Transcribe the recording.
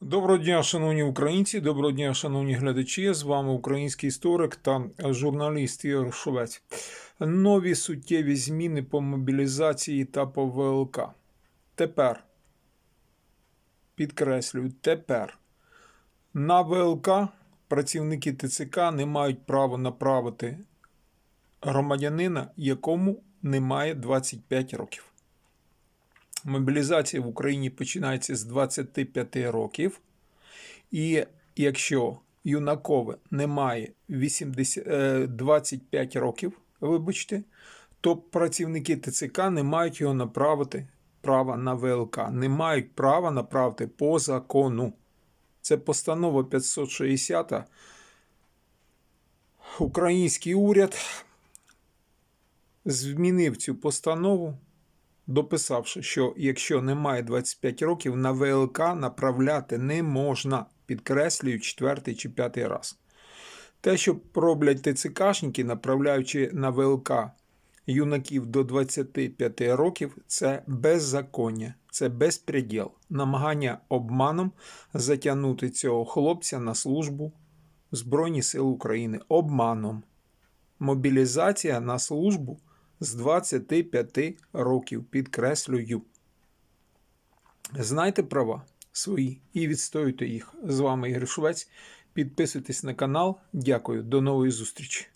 Доброго дня, шановні українці, доброго дня, шановні глядачі. З вами український історик та журналіст Ігор Шовець. Нові суттєві зміни по мобілізації та по ВЛК. Тепер, підкреслюю, тепер на ВЛК працівники ТЦК не мають права направити громадянина, якому немає 25 років. Мобілізація в Україні починається з 25 років, і якщо юнакове немає 80, е, 25 років, вибачте, то працівники ТЦК не мають його направити права на ВЛК, не мають права направити по закону. Це постанова 560. Український уряд змінив цю постанову дописавши, що якщо немає 25 років, на ВЛК направляти не можна, підкреслюю четвертий чи п'ятий раз. Те, що роблять ТЦКшники, направляючи на ВЛК юнаків до 25 років, це беззаконня, це безпреділ, намагання обманом затягнути цього хлопця на службу Збройні Сили України. Обманом. Мобілізація на службу з 25 років, підкреслюю. Знайте права свої і відстоюйте їх. З вами Ігор Швець. Підписуйтесь на канал. Дякую. До нової зустрічі.